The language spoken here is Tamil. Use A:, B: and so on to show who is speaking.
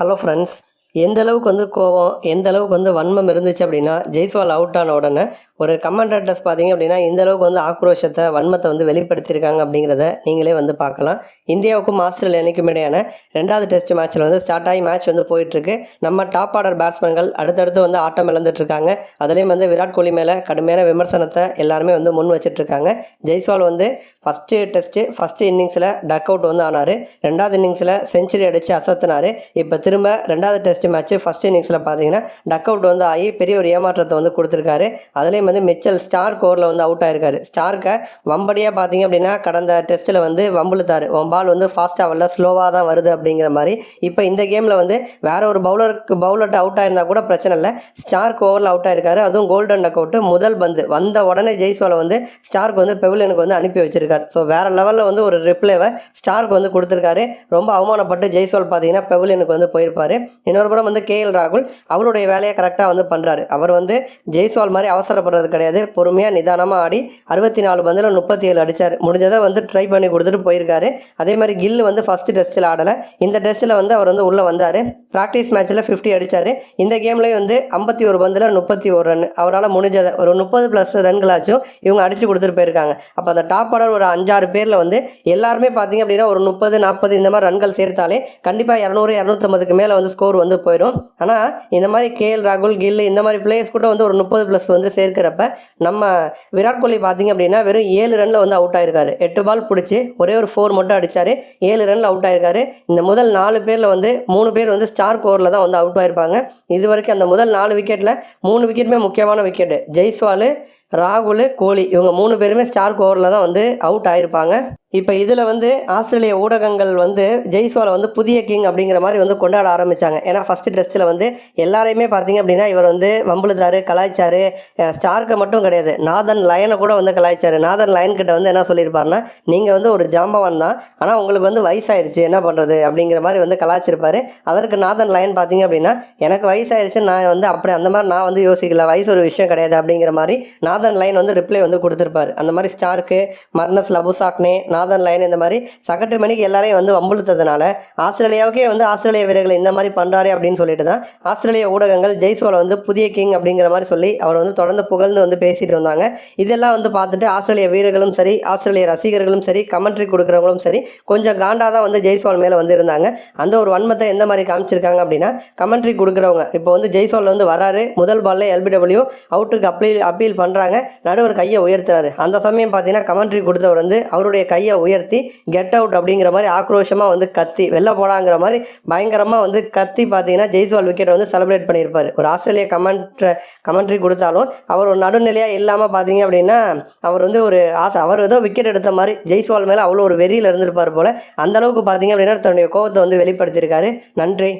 A: ஹலோ ஃப்ரெண்ட்ஸ் எந்த அளவுக்கு வந்து கோவம் எந்த அளவுக்கு வந்து வன்மம் இருந்துச்சு அப்படின்னா ஜெய்ஸ்வால் அவுட் ஆன உடனே ஒரு கமெண்டேட்டர்ஸ் பார்த்தீங்க அப்படின்னா இந்த அளவுக்கு வந்து ஆக்ரோஷத்தை வன்மத்தை வந்து வெளிப்படுத்தியிருக்காங்க அப்படிங்கிறத நீங்களே வந்து பார்க்கலாம். இந்தியாவுக்கும் ஆஸ்திரேலியா இடையான ரெண்டாவது டெஸ்ட் மேட்ச்சில் வந்து ஸ்டார்ட் ஆகி மேட்ச் வந்து போயிட்டுருக்கு. நம்ம டாப் ஆர்டர் பேட்ஸ்மேன்கள் அடுத்தடுத்து வந்து ஆட்டம் இழந்துட்டுருக்காங்க. அதுலேயும் வந்து விராட் கோலி மேலே கடுமையான விமர்சனத்தை எல்லாருமே வந்து முன் வச்சிட்ருக்காங்க ஜெய்ஸ்வால் வந்து ஃபஸ்ட்டு டெஸ்ட்டு ஃபஸ்ட்டு இன்னிங்ஸில் டக் அவுட் வந்து ஆனார். ரெண்டாவது இன்னிங்ஸில் செஞ்சுரி அடித்து அசத்தினார். இப்போ திரும்ப ரெண்டாவது டெஸ்ட் மேட்ச்சு ஃபஸ்ட் இன்னிங்ஸில் பார்த்தீங்கன்னா டக் அவுட் வந்து ஆகி பெரிய ஒரு ஏமாற்றத்தை வந்து கொடுத்துருக்காரு. அதுலேயும் வந்து மிச்சல் ஸ்டார் கோரில் வந்து அவுட் ஆயிருக்காரு. ஸ்டார்க்கை வம்படியாக பார்த்தீங்க அப்படின்னா கடந்த டெஸ்ட்டில் வந்து வம்புழுத்தார். உன் பால் வந்து ஃபாஸ்ட்டாக வரல ஸ்லோவாக தான் வருது அப்படிங்கிற மாதிரி. இப்போ இந்த கேமில் வந்து வேற ஒரு பவுலருக்கு பவுலர்கிட்ட அவுட் ஆயிருந்தா கூட பிரச்சனை இல்லை. ஸ்டார்க் ஓவரில் அவுட் ஆயிருக்காரு. அதுவும் கோல்டன் டக் அவுட்டு முதல் பந்து. வந்த உடனே ஜெய்ஸ்வாலை வந்து ஸ்டார்க் வந்து பெவிலியனுக்கு வந்து அனுப்பி வச்சிருக்காரு. ஸோ வேற லெவலில் வந்து ஒரு ரிப்ளைவை ஸ்டார்க் வந்து கொடுத்துருக்காரு. ரொம்ப அவமானப்பட்டு ஜெய்ஸ்வால் பார்த்தீங்கன்னா பெவிலியனுக்கு வந்து போயிருப்பார். இன்னொரு மறுபுறம் வந்து கேஎல் ராகுல் அவருடைய வேலையை கரெக்டாக வந்து பண்ணுறாரு அவர் வந்து ஜெய்ஸ்வால் மாதிரி அவசரப்படுறது கிடையாது. பொறுமையாக நிதானமாக ஆடி அறுபத்தி நாலு பந்தில் முப்பத்தி ஏழு அடித்தார் முடிஞ்சதை வந்து ட்ரை பண்ணி கொடுத்துட்டு போயிருக்காரு. அதே மாதிரி கில் வந்து ஃபஸ்ட்டு டெஸ்ட்டில் ஆடலை. இந்த டெஸ்ட்டில் வந்து அவர் வந்து உள்ளே வந்தார். ப்ராக்டிஸ் மேட்ச்சில் ஃபிஃப்டி அடித்தார் இந்த கேம்லேயும் வந்து ஐம்பத்தி ஒரு பந்தில் முப்பத்தி ஒரு ரன் அவரால் முடிஞ்சதை ஒரு முப்பது ப்ளஸ் ரன்களாச்சும் இவங்க அடித்து கொடுத்துட்டு போயிருக்காங்க. அப்போ அந்த டாப் ஆர்டர் ஒரு அஞ்சாறு பேரில் வந்து எல்லாருமே பார்த்தீங்க அப்படின்னா ஒரு முப்பது நாற்பது இந்த மாதிரி ரன்கள் சேர்த்தாலே கண்டிப்பாக இரநூறு இரநூத்தம்பதுக்கு மேலே வந்து ஸ்கோர் வந்து போயிடும். ஆனால் இந்த மாதிரி கேஎல் ராகுல் கில் இந்த மாதிரி பிளேயர்ஸ் கூட வந்து ஒரு முப்பது ப்ளஸ் வந்து சேர்க்கிறப்ப நம்ம விராட் கோலி பார்த்தீங்க அப்படின்னா வெறும் ஏழு ரனில் வந்து அவுட் ஆயிருக்காரு. எட்டு பால் பிடிச்சி ஒரே ஒரு ஃபோர் மட்டும் அடித்தார் ஏழு ரனில் அவுட் ஆயிருக்காரு. இந்த முதல் நாலு பேரில் வந்து மூணு பேர் வந்து ஸ்டார் கோரில் தான் வந்து அவுட் ஆயிருப்பாங்க. இது வரைக்கும் அந்த முதல் நாலு விக்கெட்டில் மூணு விக்கெட்டுமே முக்கியமான விக்கெட்டு ஜெய்ஸ்வாலு ராகுல் கோலி இவங்க மூணு பேருமே ஸ்டார் ஓவரில் தான் வந்து அவுட் ஆயிருப்பாங்க. இப்போ இதில் வந்து ஆஸ்திரேலிய ஊடகங்கள் வந்து ஜெய்ஸ்வாலை வந்து புதிய கிங் அப்படிங்கிற மாதிரி வந்து கொண்டாட ஆரம்பித்தாங்க ஏன்னா ஃபஸ்ட்டு டெஸ்ட்டில் வந்து எல்லாரையுமே பார்த்தீங்க அப்படின்னா இவர் வந்து வம்புழுதாரு கலாய்ச்சாரு. ஸ்டார்க்கு ஸ்டார்க்கை மட்டும் கிடையாது. நாதன் லயனை கூட வந்து கலாய்ச்சாரு. நாதன் லயன் கிட்ட வந்து என்ன சொல்லியிருப்பாருன்னா நீங்கள் வந்து ஒரு ஜாம்பவான் தான். ஆனால் உங்களுக்கு வந்து வயசாயிருச்சு. என்ன பண்ணுறது அப்படிங்கிற மாதிரி வந்து கலாய்ச்சிருப்பார். அதற்கு நாதன் லயன் பார்த்தீங்க அப்படின்னா எனக்கு வயசாயிருச்சு நான் வந்து அப்படி அந்த மாதிரி நான் வந்து யோசிக்கல. வயசு ஒரு விஷயம் கிடையாது. அப்படிங்கிற மாதிரி நாதன் லைன் வந்து ரிப்ளை வந்து கொடுத்துருப்பாரு. அந்த மாதிரி ஸ்டார்க்கு மர்னஸ் லபுசாக்னே நாதன் லைன் இந்த மாதிரி சகட்டு மணிக்கு எல்லாரையும் வந்து வம்புழுத்ததுனால ஆஸ்திரேலியாவுக்கே வந்து ஆஸ்திரேலிய வீரர்கள் இந்த மாதிரி பண்ணுறாரு அப்படின்னு சொல்லிட்டு தான் ஆஸ்திரேலிய ஊடகங்கள் ஜெய்ஸ்வாலை வந்து புதிய கிங் அப்படிங்கிற மாதிரி சொல்லி அவர் வந்து தொடர்ந்து புகழ்ந்து வந்து பேசிட்டு வந்தாங்க இதெல்லாம் வந்து பார்த்துட்டு ஆஸ்திரேலிய வீரர்களும் சரி ஆஸ்திரேலிய ரசிகர்களும் சரி கமெண்ட்ரி கொடுக்குறவங்களும் சரி கொஞ்சம் காண்டாக தான் வந்து ஜெய்ஸ்வால் மேலே வந்து இருந்தாங்க. அந்த ஒரு வன்மத்தை எந்த மாதிரி காமிச்சிருக்காங்க அப்படின்னா கமெண்ட்ரி கொடுக்குறவங்க. இப்போ வந்து ஜெய்ஸ்வால் வந்து வராரு. முதல் பால்ல எல்பிடபிள்யூ அவுட்டுக்கு அப்பீல் அப்பீல் பண்ணுறாங்க நடுவர் கையை உயர்த்துறாரு. அந்த சமயம் பார்த்தீங்கன்னா கமெண்ட்ரி கொடுத்தவர் வந்து அவருடைய கையை உயர்த்தி கெட் அவுட் அப்படிங்கிற மாதிரி ஆக்ரோஷமாக வந்து கத்தி வெளில போடாங்கிற மாதிரி பயங்கரமாக வந்து கத்தி பார்த்தீங்கன்னா ஜெய்ஸ்வால் விக்கெட்டை வந்து செலிப்ரேட் பண்ணியிருப்பார். ஒரு ஆஸ்திரேலிய கமெண்ட் கமெண்ட்ரி கொடுத்தாலும் அவர் ஒரு நடுநிலையாக இல்லாமல் பார்த்தீங்க அப்படின்னா அவர் வந்து ஒரு ஆசை அவர் ஏதோ விக்கெட் எடுத்த மாதிரி ஜெய்ஸ்வால் மேலே அவ்வளோ ஒரு வெறியில் இருந்திருப்பார் போல். அந்த அளவுக்கு பார்த்தீங்க அப்படின்னா தன்னுடைய கோபத்தை வந்து வெளிப்படுத்தியிருக்காரு. நன்றி.